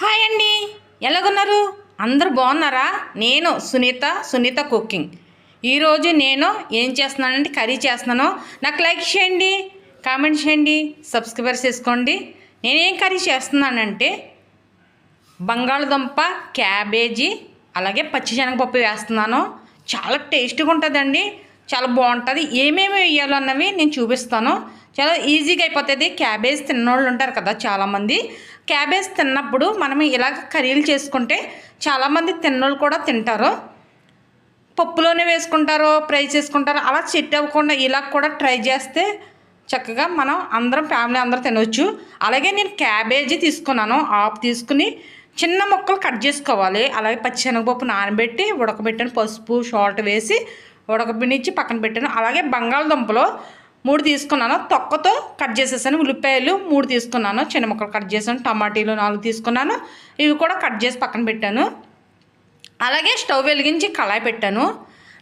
Hi అండి. ఎలాగున్నారు? అందరు బాగున్నారా? నేను సునీత సునీత కుకింగ్. ఈరోజు నేను ఏం చేస్తున్నానంటే కర్రీ చేస్తున్నాను. నాకు లైక్ చేయండి కామెంట్ చేయండి సబ్స్క్రైబర్ చేసుకోండి. నేనేం కర్రీ చేస్తున్నానంటే బంగాళదుంప క్యాబేజీ అలాగే పచ్చిశనగపప్పు వేస్తున్నాను. చాలా టేస్ట్గా ఉంటుందండి. చాలా బాగుంటుంది. ఏమేమి వేయాలో అన్నవి నేను చూపిస్తాను. చాలా ఈజీగా అయిపోతుంది. క్యాబేజ్ తిన్నోళ్ళు ఉంటారు కదా చాలామంది. క్యాబేజ్ తిన్నప్పుడు మనం ఇలాగ కర్రీలు చేసుకుంటే చాలామంది తిన్నోళ్ళు కూడా తింటారు. పప్పులోనే వేసుకుంటారో ఫ్రై చేసుకుంటారో అలా చెట్టు అవ్వకుండా ఇలా కూడా ట్రై చేస్తే చక్కగా మనం అందరం ఫ్యామిలీ అందరూ తినవచ్చు అలాగే నేను క్యాబేజీ తీసుకున్నాను. ఆఫ్ తీసుకుని చిన్న ముక్కలు కట్ చేసుకోవాలి. అలాగే పచ్చిశనగపప్పు నానబెట్టి ఉడకబెట్టాను పసుపు షాల్ట్ వేసి ఉడకబెట్టించి పక్కన పెట్టాను. అలాగే బంగాళదుంపలు మూడు తీసుకున్నాను. తొక్కతో కట్ చేసేసాను. ఉల్లిపాయలు మూడు తీసుకున్నాను. చిన్న ముక్కలు కట్ చేశాను టమాటీలు నాలుగు తీసుకున్నాను. ఇవి కూడా కట్ చేసి పక్కన పెట్టాను. అలాగే స్టవ్ వెలిగించి కళాయి పెట్టాను.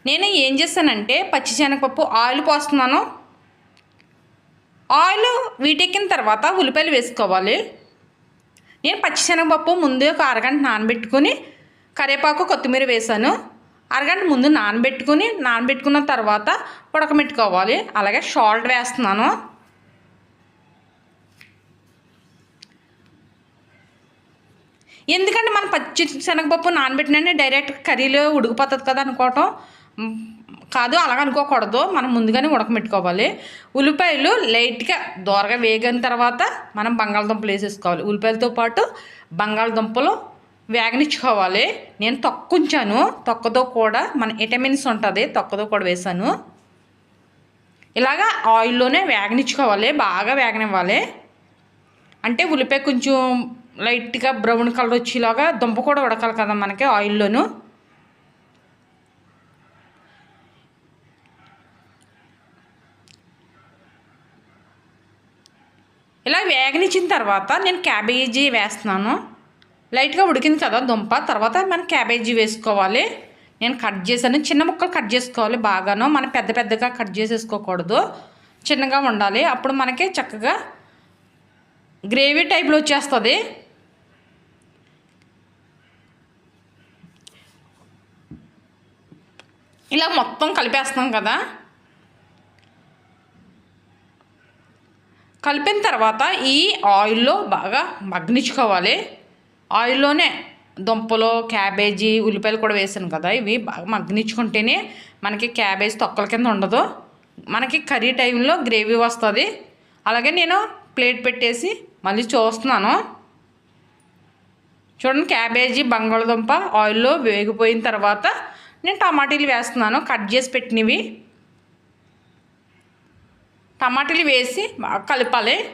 నేను ఏం చేస్తానంటే పచ్చిశనగపప్పు ఆయిల్ పోస్తున్నాను. ఆయిల్ వీటెక్కిన తర్వాత ఉల్లిపాయలు వేసుకోవాలి. నేను పచ్చిశనగపప్పు ముందు ఒక అరగంట నానబెట్టుకుని కరివేపాకు కొత్తిమీర వేసాను. అరగంట ముందు నానబెట్టుకుని నానబెట్టుకున్న తర్వాత ఉడకబెట్టుకోవాలి. అలాగే సాల్ట్ వేస్తున్నాను. ఎందుకంటే మనం పచ్చి శనగపప్పు నానబెట్టినండి డైరెక్ట్ కర్రీలో ఉడికిపోతుంది కదా అనుకోవటం. కాదు అలాగ అనుకోకూడదు. మనం ముందుగానే ఉడకబెట్టుకోవాలి. ఉల్లిపాయలు లైట్గా దోరగా వేగిన తర్వాత మనం బంగాళదుంపలు వేసేసుకోవాలి. ఉల్లిపాయలతో పాటు బంగాళదుంపలు వేగనిచ్చుకోవాలి. నేను తొక్కుంచాను. తొక్కతో కూడా మన విటమిన్స్ ఉంటుంది. తొక్కతో కూడా వేసాను. ఇలాగా ఆయిల్లోనే వేగనిచ్చుకోవాలి. బాగా వేగనివ్వాలి. అంటే ఉల్లిపాయ కొంచెం లైట్గా బ్రౌన్ కలర్ వచ్చేలాగా దుంప కూడా ఉడకాలి కదా మనకి ఆయిల్లోను. ఇలా వేగనిచ్చిన తర్వాత నేను క్యాబేజీ వేస్తున్నాను. లైట్గా ఉడికింది కదా దుంప తర్వాత మనం క్యాబేజీ వేసుకోవాలి. నేను కట్ చేశాను. చిన్న ముక్కలు కట్ చేసుకోవాలి బాగాను. మనం పెద్ద పెద్దగా కట్ చేసేసుకోకూడదు. చిన్నగా ఉండాలి. అప్పుడు మనకి చక్కగా గ్రేవీ టైప్లో వచ్చేస్తుంది. ఇలా మొత్తం కలిపేస్తాం కదా. కలిపిన తర్వాత ఈ ఆయిల్లో బాగా మగ్నించుకోవాలి ఆయిల్లోనే దుంపలు క్యాబేజీ ఉల్లిపాయలు కూడా వేసాను కదా. ఇవి బాగా మగ్గనిచ్చుకుంటేనే మనకి క్యాబేజ్ తొక్కల కింద ఉండదు. మనకి కర్రీ టైంలో గ్రేవీ వస్తుంది. అలాగే నేను ప్లేట్ పెట్టేసి మళ్ళీ చూస్తున్నాను. చూడండి క్యాబేజీ బంగాళదుంప ఆయిల్లో వేగిపోయిన తర్వాత నేను టమాటీలు వేస్తున్నాను. కట్ చేసి పెట్టినవి. టమాటీలు వేసి బాగా కలపాలి.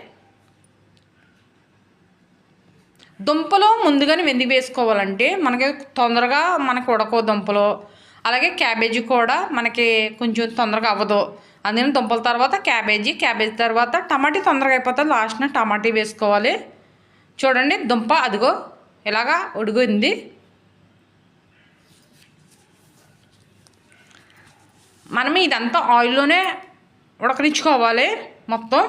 దుంపలు ముందుగానే వెంది వేసుకోవాలంటే మనకి తొందరగా మనకి ఉడకవు దుంపలు. అలాగే క్యాబేజీ కూడా మనకి కొంచెం తొందరగా అవ్వదు. అందుకని దుంపల తర్వాత క్యాబేజీ క్యాబేజీ తర్వాత టమాటీ తొందరగా అయిపోతుంది లాస్ట్న టమాటీ వేసుకోవాలి. చూడండి దుంప అదిగో ఇలాగా ఉడిగింది మనం ఇదంతా ఆయిల్లోనే ఉడకనిచ్చుకోవాలి మొత్తం.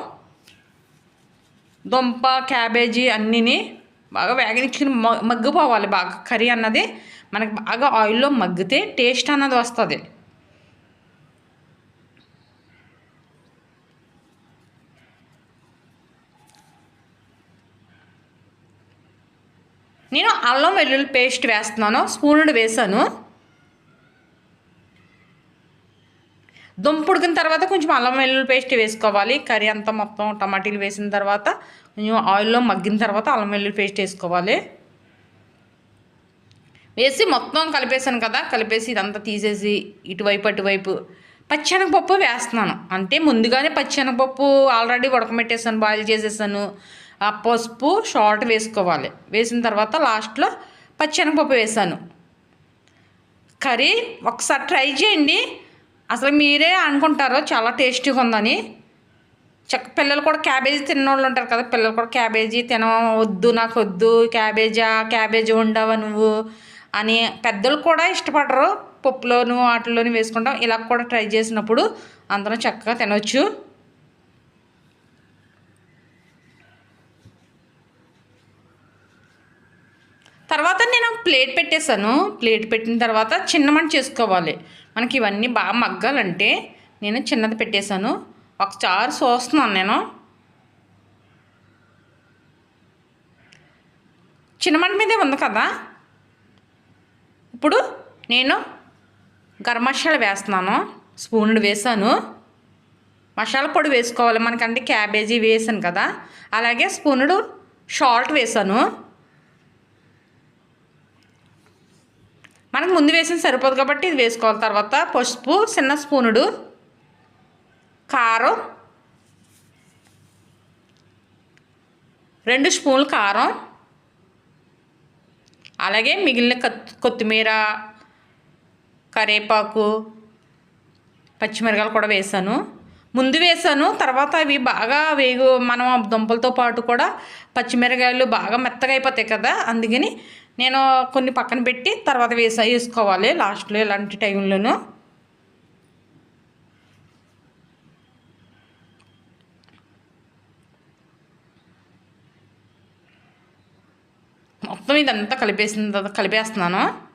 దుంప క్యాబేజీ అన్నీని బాగా వేగనిచ్చిన మగ్గిపోవాలి బాగా. కర్రీ అన్నది మనకి బాగా ఆయిల్లో మగ్గితే టేస్ట్ అన్నది వస్తుంది. నేను అల్లం వెల్లుల్లి పేస్ట్ వేస్తున్నాను స్పూన్ వేసాను దుంప ఉడికిన తర్వాత కొంచెం అల్లం వెల్లుల్లి పేస్ట్ వేసుకోవాలి. కర్రీ అంతా మొత్తం టమాటీలు వేసిన తర్వాత కొంచెం ఆయిల్లో మగ్గిన తర్వాత అల్లం వెల్లుల్లి పేస్ట్ వేసుకోవాలి. వేసి మొత్తం కలిపేసాను కదా కలిపేసి ఇదంతా తీసేసి ఇటువైపు అటువైపు పచ్చనగపప్పు వేస్తున్నాను. అంటే ముందుగానే పచ్చనగపప్పు ఆల్రెడీ ఉడకబెట్టేసాను బాయిల్ చేసేసాను. ఆ పసుపు షార్ట్ వేసుకోవాలి. వేసిన తర్వాత లాస్ట్లో పచ్చనగపప్పు వేసాను. కర్రీ ఒకసారి ట్రై చేయండి. అసలు మీరే అనుకుంటారు చాలా టేస్టీగా ఉందని. చక్క పిల్లలు కూడా క్యాబేజీ తిన్నోళ్ళు ఉంటారు కదా పిల్లలు కూడా క్యాబేజీ తిన వద్దు నాకు వద్దు క్యాబేజా క్యాబేజీ ఉండవా నువ్వు అని పెద్దలు కూడా ఇష్టపడరు. పప్పులోను వాటిలోను వేసుకుంటాం. ఇలా కూడా ట్రై చేసినప్పుడు అందరం చక్కగా తినవచ్చు తర్వాత నేను ప్లేట్ పెట్టేశాను. ప్లేట్ పెట్టిన తర్వాత చిన్న మంట చేసుకోవాలి. మనకి ఇవన్నీ బాగా మగ్గాలంటే నేను చిన్నది పెట్టేశాను. ఒకసారి చూస్తున్నాను నేను. చిన్నమంట మీదే ఉంది కదా? ఇప్పుడు నేను గరం మసాలా వేస్తున్నాను. స్పూన్లు వేసాను మసాలా పొడి వేసుకోవాలి. మనకంటే క్యాబేజీ వేసాను కదా. అలాగే స్పూనుడు సాల్ట్ వేసాను మనకు ముందు వేసిన సరిపోదు కాబట్టి ఇది వేసుకోవాలి తర్వాత. పసుపు చిన్న స్పూనుడు కారం రెండు స్పూన్లు కారం అలాగే మిగిలిన కొత్తిమీర కరేపాకు పచ్చిమిరకాయలు కూడా వేసాను. ముందు వేసాను తర్వాత అవి బాగా వేగు మనం దుంపలతో పాటు కూడా పచ్చిమిరకాయలు బాగా మెత్తగా అయిపోతాయి కదా అందుకని నేను కొన్ని పక్కన పెట్టి తర్వాత వేసా వేసుకోవాలి లాస్ట్లో ఇలాంటి టైంలోనూ. మొత్తం ఇదంతా కలిపేసిన తర్వాత కలిపేస్తున్నాను.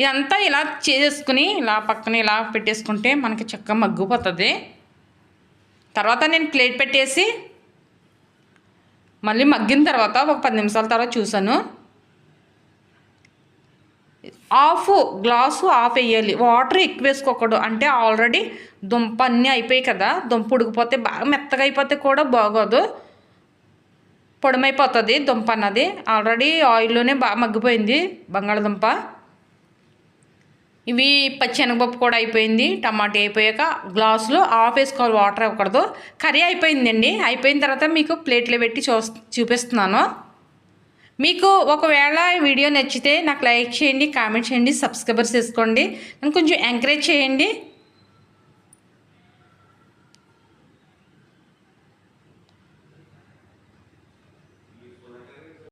ఇదంతా ఇలా చేసుకుని ఇలా పక్కన ఇలా పెట్టేసుకుంటే మనకి చక్కగా మగ్గిపోతుంది. తర్వాత నేను ప్లేట్ పెట్టేసి మళ్ళీ మగ్గిన తర్వాత ఒక పది నిమిషాల తర్వాత చూసాను ఆఫ్ గ్లాసు ఆఫ్ వేయాలి. వాటర్ ఎక్కువ వేసుకోకూడదు. అంటే ఆల్రెడీ దుంప అన్నీ అయిపోయాయి కదా. దుంప ఉడికిపోతే బాగా మెత్తగా అయిపోతే కూడా బాగోదు. పొడమైపోతుంది దుంప అన్నది. ఆల్రెడీ ఆయిల్లోనే బాగా మగ్గిపోయింది బంగాళదుంప. ఇవి పచ్చెనగపప్పు కూడా అయిపోయింది టమాటా అయిపోయాక గ్లాసులో ఆఫ్ వేసుకోవాలి వాటర్ ఇవ్వకూడదు. కర్రీ అయిపోయిందండి. అయిపోయిన తర్వాత మీకు ప్లేట్లో పెట్టి చూ చూపిస్తున్నాను. మీకు ఒకవేళ వీడియో నచ్చితే నాకు లైక్ చేయండి కామెంట్ చేయండి సబ్స్క్రైబర్స్ చేసుకోండి. నన్ను కొంచెం ఎంకరేజ్ చేయండి.